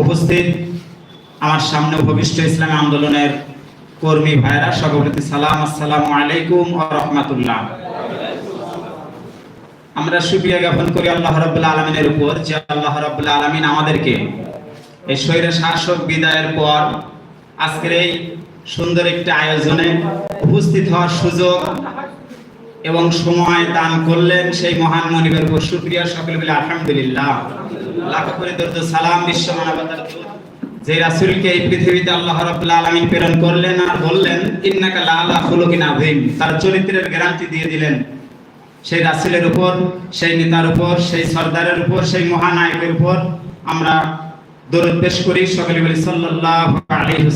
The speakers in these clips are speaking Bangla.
উপস্থিত আমার সামনে ভবিষ্ঠ ইসলামী আন্দোলনের কর্মী ভাইরা সকলকে সালাম, আসসালামু আলাইকুম ও রহমাতুল্লাহ। আমরা সুবিয়া জ্ঞাপন করি আল্লাহ রাব্বুল আলমিনের উপর যে আল্লাহ রাব্বুল আলমিন আমাদেরকে এই শৈর শাসক বিদায়ের পর আজকের এই সুন্দর একটি আয়োজনে উপস্থিত হওয়ার সুযোগ এবং সময় দান করলেন সেই মহান মনিবের উপর। শুক্রিয়া সকলে বলে আলহামদুলিল্লাহ। করে দরুদ সালাম বিশ্ব মানবতার যে রাসূলকে এই পৃথিবীতে আল্লাহ রাব্বুল আলামিন প্রেরণ করলেন আর বললেন, ইন্নাকা খুলুকিন আযীম। তার চরিত্রের গ্যারান্টি দিয়ে দিলেন। সেই রাসূলের উপর, সেই নেতার উপর, সেই সর্দারের উপর, সেই মহানায়কের উপর আমরা দরুদ পেশ করি। সকলে বলি, সাল্লাল্লাহু আলাইহি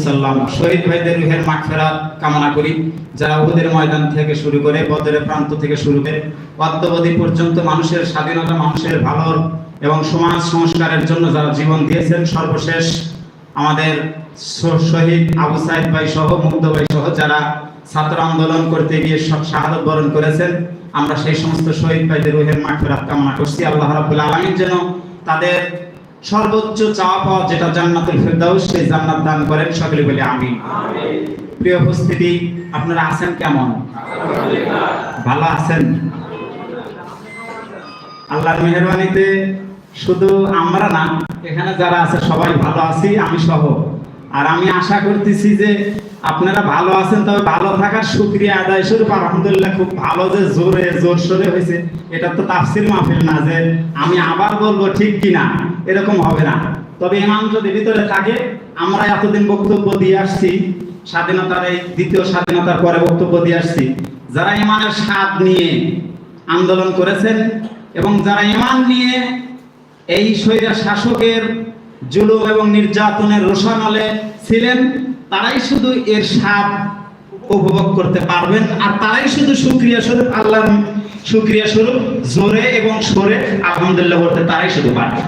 শহীদ ভাইদের রুহের মাগফিরাত কামনা করি। যারা উহুদের ময়দান থেকে শুরু করে বদরের প্রান্ত থেকে শুরু করে, অদ্যবধি পর্যন্ত মানুষের স্বাধীনতা, মানুষের ভালো এবং সমাজ সংস্কারের জন্য যারা জীবন দিয়েছেন সর্বশেষ আমাদের শহীদ আবু সাইদ ভাই সহ মুগ্ধ ভাই সহ যারা ছাত্র আন্দোলন করতে গিয়ে সব শাহাদত বরণ করেছেন আমরা সেই সমস্ত শহীদ ভাইদের রুহের মাগফিরাত কামনা করছি। আল্লাহ রাব্বুল আলামিন যেন তাদের সর্বোচ্চ চাওয়া পাওয়া যেটা জান্নাতুল ফেরদাউস সেই জান্নাত দান করেন। সকলে বলে আমি প্রিয় উপস্থিতি আপনারা আছেন কেমন? ভালো আছেন? আল্লাহর মেহরবানিতে শুধু আমরা না, এখানে যারা আছে সবাই ভালো আছি, আমি সহ। আর আমি আশা করতেছি যে আপনারা ভালো আছেন, তবে ভালো থাকার শুক্রিয়া আদায় স্বরূপ আলহামদুলিল্লাহ খুব ভালো যে জোরে, জোর সোরে হয়েছে। এটা তো তাফসির মাহফিল না যে আমি আবার বলব ঠিক কিনা, এরকম হবে না। তবে ইমাম যদি ভিতরে থাকে, আমরা এতদিন বক্তব্য দিয়ে আসছি, স্বাধীনতার এই দ্বিতীয় স্বাধীনতার পরে বক্তব্য দিয়ে আসছি। যারা ইমানের স্বাদ নিয়ে আন্দোলন করেছেন এবং যারা ইমান নিয়ে এই শৈরা শাসকের জুলুম এবং নির্যাতনের রোষানলে ছিলেন, তারাই শুধু এর স্বাদ উপভোগ করতে পারবেন আর তারাই শুধু সুক্রিয়া স্বরূপ আল্লাহ সুক্রিয়া স্বরূপ, জোরে এবং সরে আলহামদুলিল্লাহ করতে তারাই শুধু পারবে।